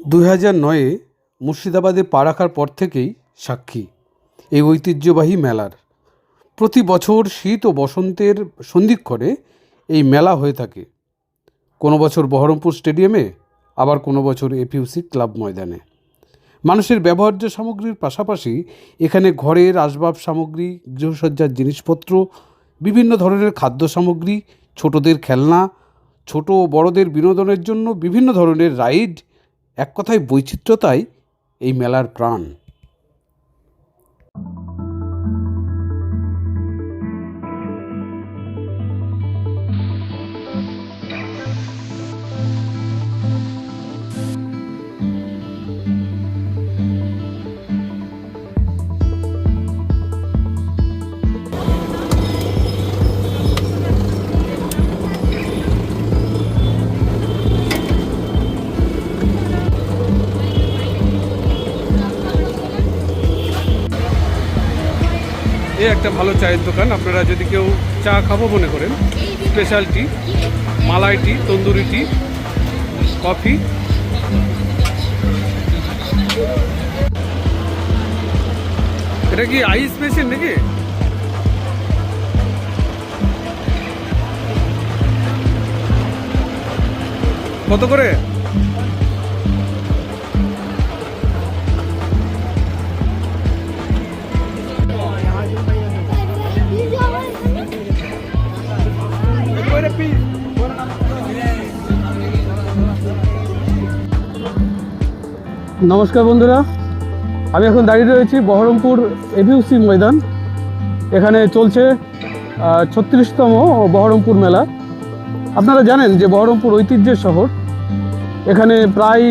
দুই হাজার নয়ে মুর্শিদাবাদে পা রাখার পর থেকেই সাক্ষী এই ঐতিহ্যবাহী মেলার। প্রতি বছর শীত ও বসন্তের সন্ধিক্ষণে এই মেলা হয়ে থাকে। কোনো বছর বহরমপুর স্টেডিয়ামে, আবার কোনো বছর এপিউসি ক্লাব ময়দানে। মানুষের ব্যবহার্য সামগ্রীর পাশাপাশি এখানে ঘরের আসবাব সামগ্রী, গৃহসজ্জার জিনিসপত্র, বিভিন্ন ধরনের খাদ্য সামগ্রী, ছোটদের খেলনা, ছোট ও বড়দের বিনোদনের জন্য বিভিন্ন ধরনের রাইড এক কথায় বৈচিত্র্যতাই এই মেলার প্রাণ। একটা ভালো চায়ের দোকান। আপনারা যদি কেউ চা খাব মনে করেন special tea malai tea tandoori tea coffee এটা কি আইস মেশিন নাকি? কত করে? নমস্কার বন্ধুরা। আমি এখন দাঁড়িয়ে রয়েছি বহরমপুর এভিউসি ময়দান। এখানে চলছে ছত্রিশতম বহরমপুর মেলা। আপনারা জানেন যে বহরমপুর ঐতিহ্যের শহর। এখানে প্রায়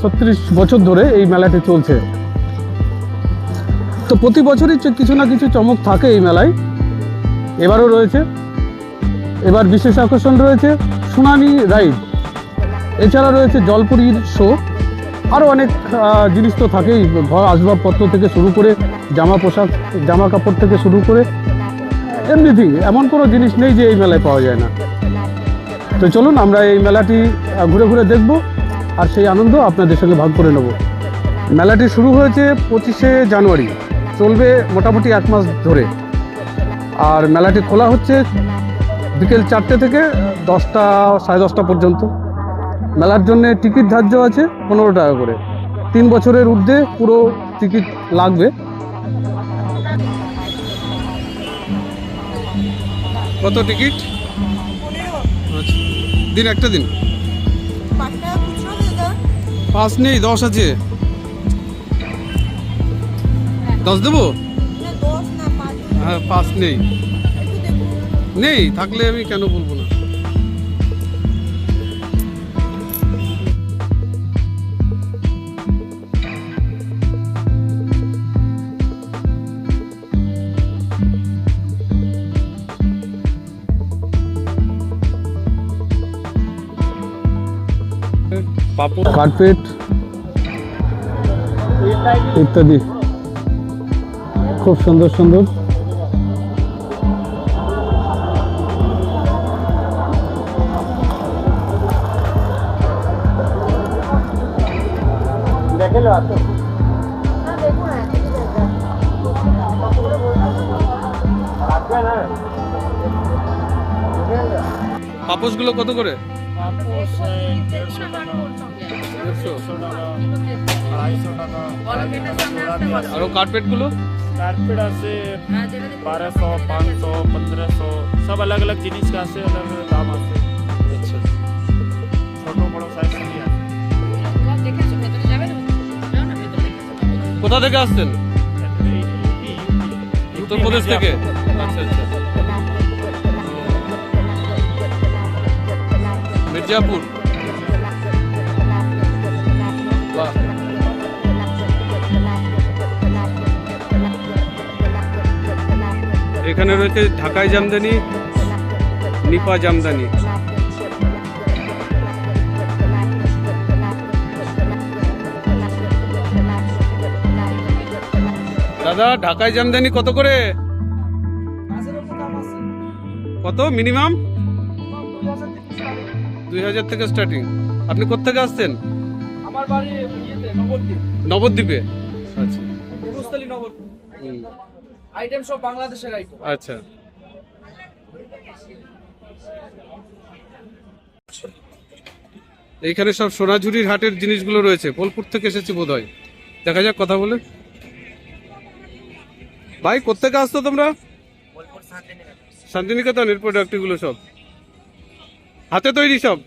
ছত্রিশ বছর ধরে এই মেলাটি চলছে। তো প্রতি বছরই কিছু না কিছু চমক থাকে এই মেলায়। এবারও রয়েছে। এবার বিশেষ আকর্ষণ রয়েছে, সুনামি রাইড। এছাড়া রয়েছে জলপুরির শো। আরও অনেক জিনিস তো থাকেই, ঘর, আসবাবপত্র থেকে শুরু করে, জামা পোশাক, জামা কাপড় থেকে শুরু করে, এমনিতেই, এমন কোনো জিনিস নেই যে এই মেলায় পাওয়া যায় না। তো চলুন, আমরা এই মেলাটি ঘুরে ঘুরে দেখব, আর সেই আনন্দ আপনাদের সঙ্গে ভাগ করে নেব। মেলাটি শুরু হয়েছে পঁচিশে জানুয়ারি, চলবে মোটামুটি এক মাস ধরে। আর মেলাটি খোলা হচ্ছে বিকেল চারটে থেকে দশটা, সাড়ে দশটা পর্যন্ত। মেলার জন্য টিকিট ধার্য আছে পনেরো টাকা করে। তিন বছরের ঊর্ধ্বে পুরো টিকিট লাগবে। কত টিকিট? আচ্ছা। দিন, একটা দিন। পাঁচ নেই, দশ আছে। দশ দেবো? হ্যাঁ পাঁচ নেই। নেই, থাকলে আমি কেন বলব কার্পেট ইত্যাদি। খুব সুন্দর সুন্দর। পাপোশগুলো কত করে? পাপোশ দেড়শো টাকা। একশো আর কার্পেটগুলো কার্পেট আছে বারোশো পাঁচশো পনেরোশো সব আলাদা আলাদা জিনিস আছে আলাদা আলাদা দাম আছে আচ্ছা ছোট বড় সাইকেল নিয়ে কোথা থেকে আসছেন উত্তরপ্রদেশ থেকে আচ্ছা আচ্ছা মির্জাপুর এখানে রয়েছে ঢাকাই জামদানি নিপা জামদানি। দাদা ঢাকাই জামদানি কত করে? কত মিনিমাম? দুই হাজার থেকে স্টার্টিং আপনি কোথেকে আসছেন? আমার বাড়ি নবদ্বীপে। আচ্ছা। আইটেম সব বাংলাদেশের আইটেম আচ্ছা। এইখানে সব সোনাঝুরির হাটের জিনিসগুলো রয়েছে। বোলপুর থেকে এসেছি বোধ হয় দেখা যাক কথা বলে। ভাই কোথেকে আসতো তোমরা? শান্তিনিকেতন। শান্তিনিকেতনের প্রোডাক্টগুলো সব। হাতে তৈরি সব?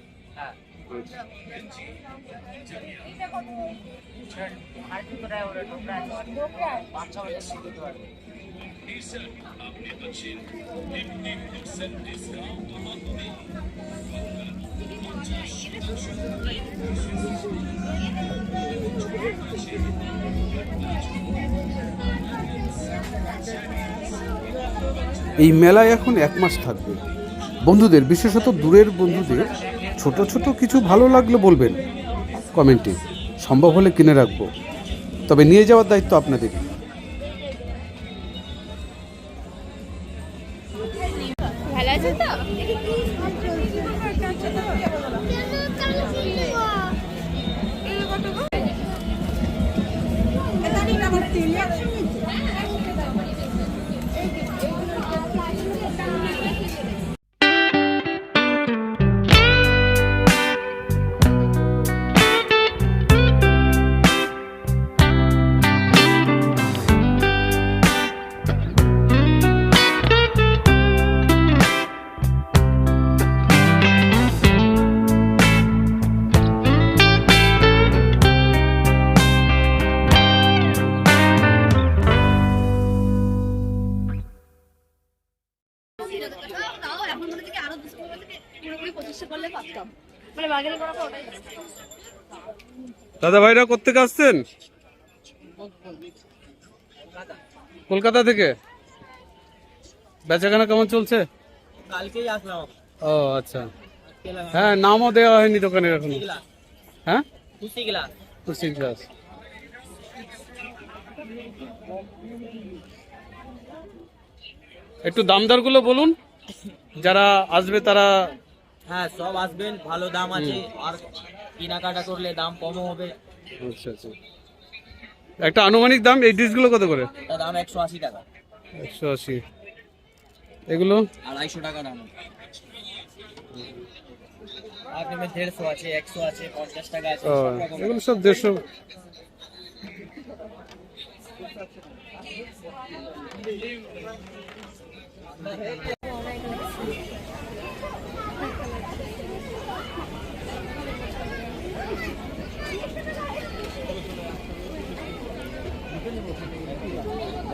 এই মেলায় এখন এক মাস থাকবে। বন্ধুদের, বিশেষত দূরের বন্ধুদের, ছোট ছোট কিছু ভালো লাগলে বলবেন। কমেন্টে, সম্ভব হলে কিনে রাখব। তবে নিয়ে যাওয়ার দায়িত্ব আপনাদের দাদা ভাইরা কোথেকে আসছেন? কলকাতা থেকে? বেচাকেনা কেমন চলছে? কালকেই আসলাম। ও আচ্ছা। হ্যাঁ নামও দেওয়া হয়নি দোকানের এখনও। হ্যাঁ? খুশি গেলাম খুশি গ্লাস। একটু দামদারগুলো বলুন। যারা আসবে তারা হ্যাঁ সব আসবেন ভালো দাম আছে। আর কেনাকাটা করলে দাম কমও হবে। আচ্ছা আচ্ছা। একটা আনুমানিক দাম এই ডিশগুলো কত করে? তার দাম একশো আশি টাকা। একশো আশি। এগুলো? আড়াইশো টাকা দাম। আপনার দেড়শো আছে একশো আছে পঞ্চাশ টাকা আছে ও, এগুলো সব দেড়শো।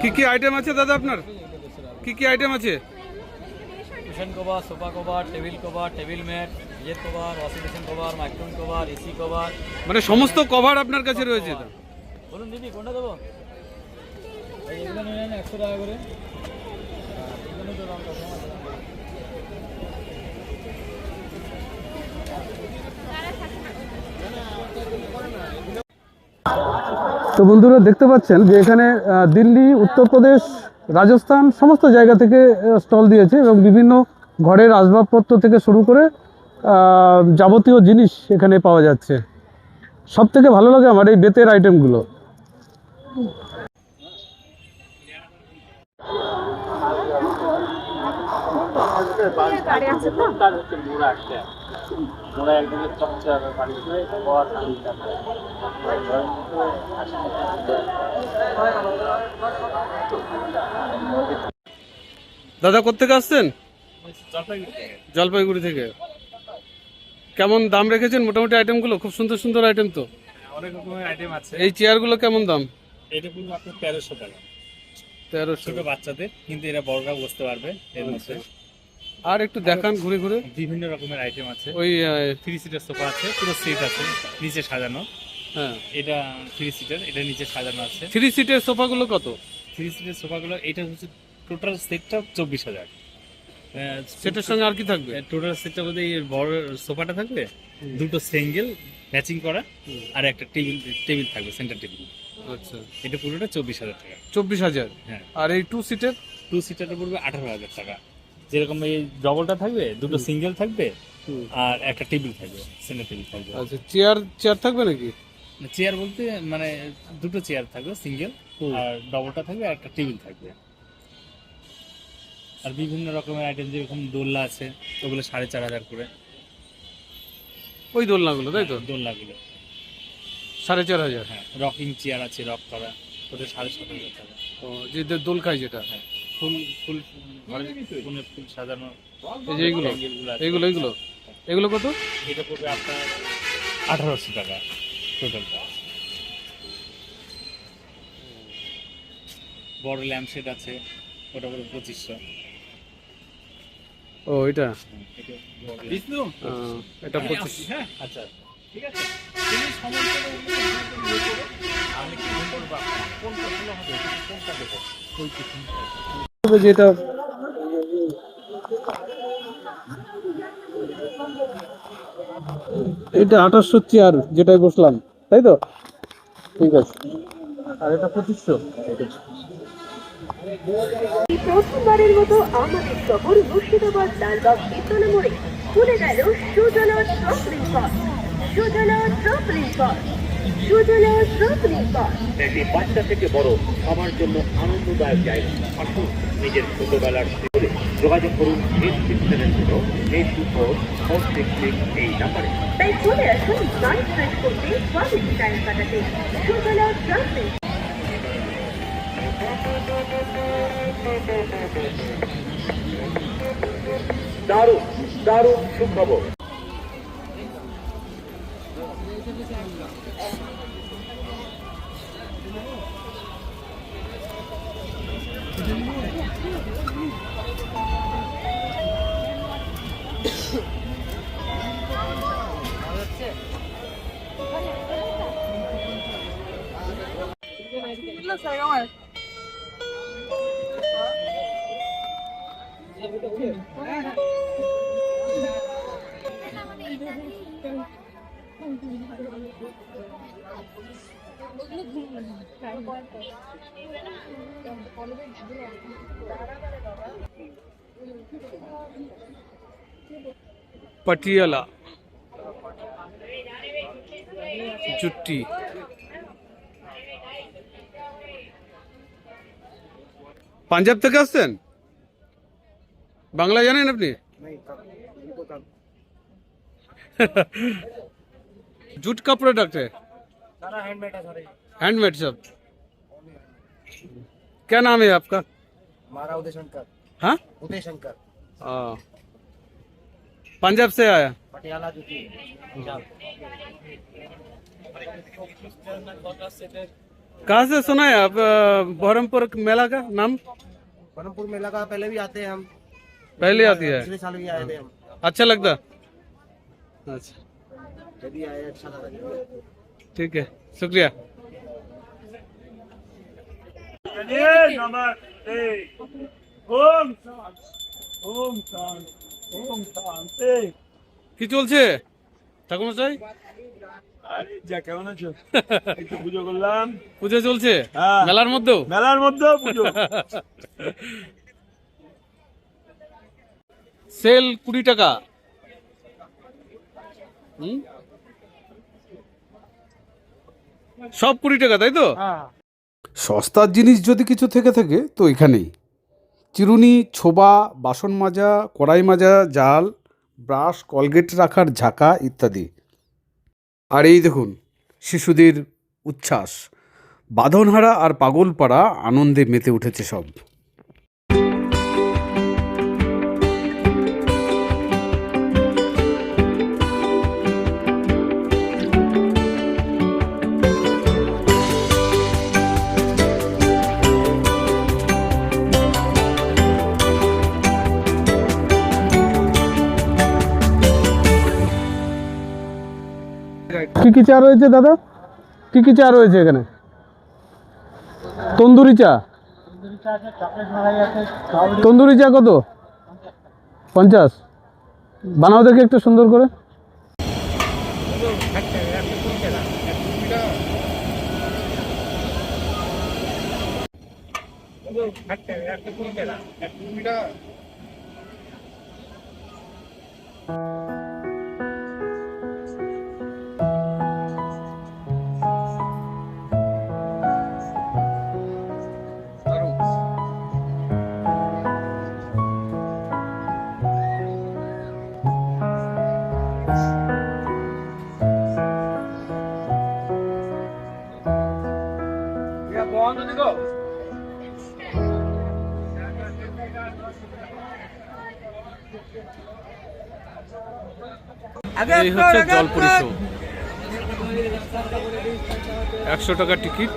কি কি আইটেম আছে দাদা আপনার? কি কি আইটেম আছে? Cushion cover sofa cover table cover table mat ইয়ের কভার ওয়াশিং মেশিন কভার মাইক্রোন কভার এসি কভার। মানে সমস্ত কভার আপনার কাছে রয়েছে তো? বলুন দিদি কোনটা দেবো? এই টাকা নিয়ে একশো টাকা করে। তো আছে। বন্ধুরা দেখতে পাচ্ছেন যে এখানে দিল্লি উত্তরপ্রদেশ রাজস্থান সমস্ত জায়গা থেকে স্টল দিয়েছে এবং বিভিন্ন ঘরের আসবাবপত্র থেকে শুরু করে যাবতীয় জিনিস এখানে পাওয়া যাচ্ছে। সব থেকে ভালো লাগে আমার এই বেতের আইটেমগুলো। দাদা কোথেকে আসছেন? জলপাইগুড়ি থেকে। কেমন দাম রেখেছেন? মোটামুটি আইটেমগুলো খুব সুন্দর সুন্দর আইটেম তো। অনেক রকমের আইটেম আছে। এই চেয়ারগুলো কেমন দাম? এটা পুরো আপনার তেরোশো টাকা। তেরোশো। বাচ্চাদের কিন্তু এরা বড়রা বসতে পারবে এর মধ্যে। আর একটু দেখান ঘুরে ঘুরে। বিভিন্ন রকমের আইটেম আছে। ওই থ্রি সিটার সোফা আছে পুরো সেট আছে নিচে সাজানো। হ্যাঁ। এটা থ্রি সিটার এটা নিচে সাজানো আছে। থ্রি সিটের সোফাগুলো কত? থ্রি সিটার সোফাগুলো এটা হচ্ছে টোটাল সেটটা চব্বিশ হাজার। সেটার সঙ্গে আর কি থাকবে? টোটাল সেটটা বলতে এই বড় সোফাটা থাকবে দুটো সিঙ্গেল ম্যাচিং করা আর একটা টেবিল টেবিল থাকবে সেন্টার টেবিল আচ্ছা। এটা পুরোটা চব্বিশ হাজার টাকা। চব্বিশ হাজার? হ্যাঁ। আর এই টু সিটের টু সিটারটা পড়বে আঠারো হাজার টাকা। যেরকম এই ডবলটা থাকবে দুটো সিঙ্গেল থাকবে আর একটা টেবিল থাকবে সিঙ্গেল টেবিল থাকবে। আচ্ছা চেয়ার চেয়ার থাকবে নাকি? চেয়ার বলতে মানে দুটো চেয়ার থাকবে সিঙ্গেল আর ডবলটা থাকবে আর একটা টেবিল থাকবে। আর বিভিন্ন রকমের আইটেম যেরকম দোলনা আছে ওগুলো সাড়ে চার হাজার করে। ওই দোলনাগুলো তাই তো? দোলনাগুলো। সাড়ে চার হাজার? হ্যাঁ রকিং চেয়ার আছে রক করা ওটা সাড়ে সাত হাজার টাকা। ও যে দোল খাই যেটা? হ্যাঁ। ফুল ফুল ঘরে ফুলের ফুল সাজানো। এই যে আছে। এইগুলো এইগুলো এগুলো কত? এটা পড়বে আপনার আঠারোশো টাকা টোটালটা বড় ল্যাম্প সেট আছে ওটা পড়বে পঁচিশশো। ও এটা? বিষ্ণু? এটা পঁচিশ। হ্যাঁ। আচ্ছা। ঠিক আছে। আমি কি? কোনটা হবে? কোনটা দেবো? ওই যেটা এটা আঠাশশো চেয়ার যেটাই বসলাম তাই তো? ঠিক আছে। আর এটা পঁচিশশো। প্রথমবারের মতো আমাদের শহর মুর্শিদাবাদ লালবাগ বিদ্যালয় মোড়ে খুলে গেল সুজলা ট্রপলিং পার্ক সুজলা ট্রপলিং পার্ক সুজলা এটি বাচ্চা থেকে বড় সবার জন্য আনন্দদায়ক জায়গা। আসুন নিজের ছোটবেলার স্মৃতি যোগাযোগ করুন এই ফোর সিক্স সিক্স এই নাম্বারে। তাই চলে আসুন ফ্রেশ করতে টাইম কাটাতে। সুজলা দারুণ দারুণ সুখবর। पटियाला जुटी পাঞ্জাব থেকে আসছেন বাংলা জানেন আপনি जूट का प्रोडक्ट है सारा हैंडमेड है सारे हैंडमेड सब क्या नाम है आपका हमारा उदय शंकर हाँ उदय शंकर हाँ। पंजाब से आया पटियाला जूती कहाँ से सुना है आप अ, बहरमपुर मेला का नाम बरमपुर मेला का पहले भी आते हैं हम पहले आती है पिछले साल भी आए थे हम अच्छा लगता अच्छा जब भी आए अच्छा लगा ठीक है शुक्रिया কি চলছে ঠাকুমশাই যা কেমন আছো একটু পুজো করলাম পুজো চলছে? হ্যাঁ। মেলার মধ্যেও? মেলার মধ্যেও পুজো। সেল কুড়ি টাকা। সব কুড়ি টাকা তাই তো? সস্তার জিনিস যদি কিছু থেকে থাকে তো এখানেই। চিরুনি ছোবা বাসন মাজা কড়াই মাজা জাল ব্রাশ কলগেট রাখার ঝাঁকা ইত্যাদি। আর এই দেখুন শিশুদের উচ্ছ্বাস। বাঁধনহারা আর পাগলপাড়া আনন্দে মেতে উঠেছে সব। কি কি চা রয়েছে দাদা? কি কি চা রয়েছে এখানে? তন্দুরি চা। তন্দুরি চা কত? পঞ্চাশ। বানাও দেখি একটু সুন্দর করে। এই হচ্ছে জলপুরি শো একশো টাকা টিকিট।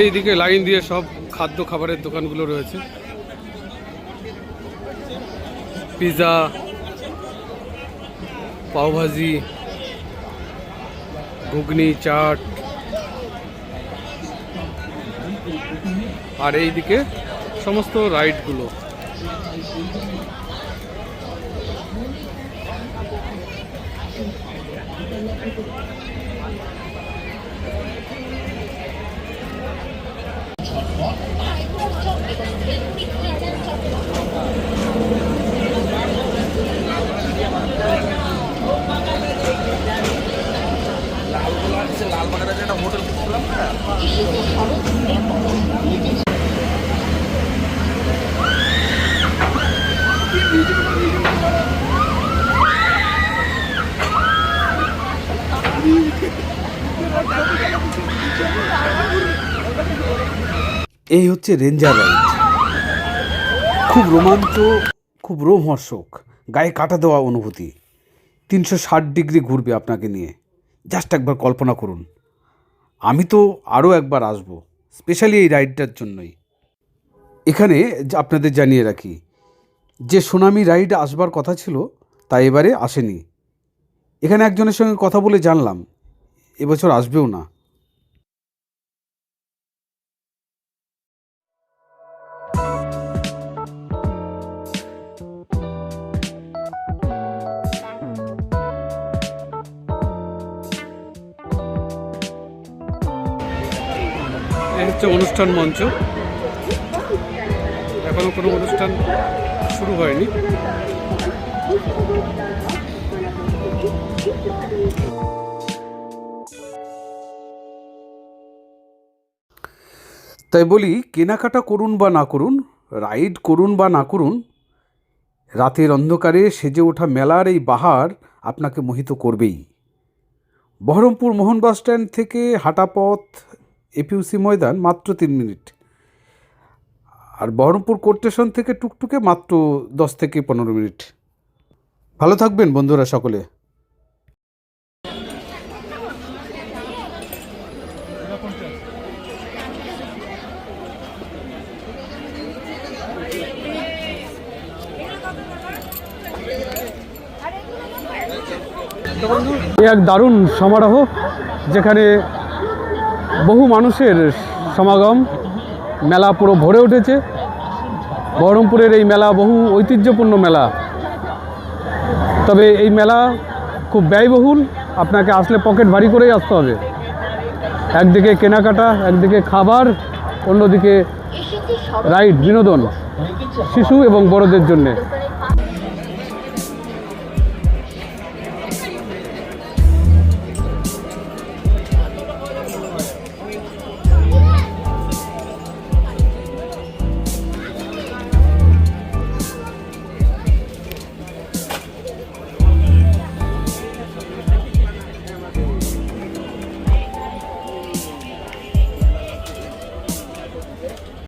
এইদিকে লাইন দিয়ে সব খাদ্য খাবারের দোকানগুলো রয়েছে। পিৎজা পাওভাজি ঘুগনি চাট আর এইদিকে সমস্ত রাইডগুলো। এই হচ্ছে রেঞ্জার রাইড খুব রোমাঞ্চ, খুব রোমহর্ষক, গায়ে কাটা দেওয়া অনুভূতি। তিনশো ষাট ডিগ্রি ঘুরবে আপনাকে নিয়ে। জাস্ট একবার কল্পনা করুন। আমি তো আরও একবার আসব, স্পেশালি এই রাইডটার জন্যই। এখানে আপনাদের জানিয়ে রাখি, যে সুনামি রাইড আসবার কথা ছিল, তা এবারে আসেনি। এখানে একজনের সঙ্গে কথা বলে জানলাম, এবছর আসবেও না। এই হচ্ছে অনুষ্ঠান মঞ্চ। এখনও কোনো অনুষ্ঠান শুরু হয়নি। তাই বলি, কেনাকাটা করুন বা না করুন, রাইড করুন বা না করুন, রাতের অন্ধকারে সেজে ওঠা মেলার এই বাহার আপনাকে মোহিত করবেই। বহরমপুর মোহন বাস স্ট্যান্ড থেকে হাঁটা পথ এপিউসি ময়দান মাত্র তিন মিনিট। আর বহরমপুর কোর্ট স্টেশন থেকে টুকটুকে মাত্র দশ থেকে পনেরো মিনিট। ভালো থাকবেন বন্ধুরা সকলে। এক দারুণ সমারোহ, যেখানে বহু মানুষের সমাগম, মেলা পুরো ভরে উঠেছে। বহরমপুরের এই মেলা বহু ঐতিহ্যপূর্ণ মেলা। তবে এই মেলা খুব ব্যয়বহুল, আপনাকে আসলে পকেট ভারী করেই আসতে হবে। একদিকে কেনাকাটা, একদিকে খাবার, অন্যদিকে রাইড, বিনোদন, শিশু এবং বড়দের জন্যে।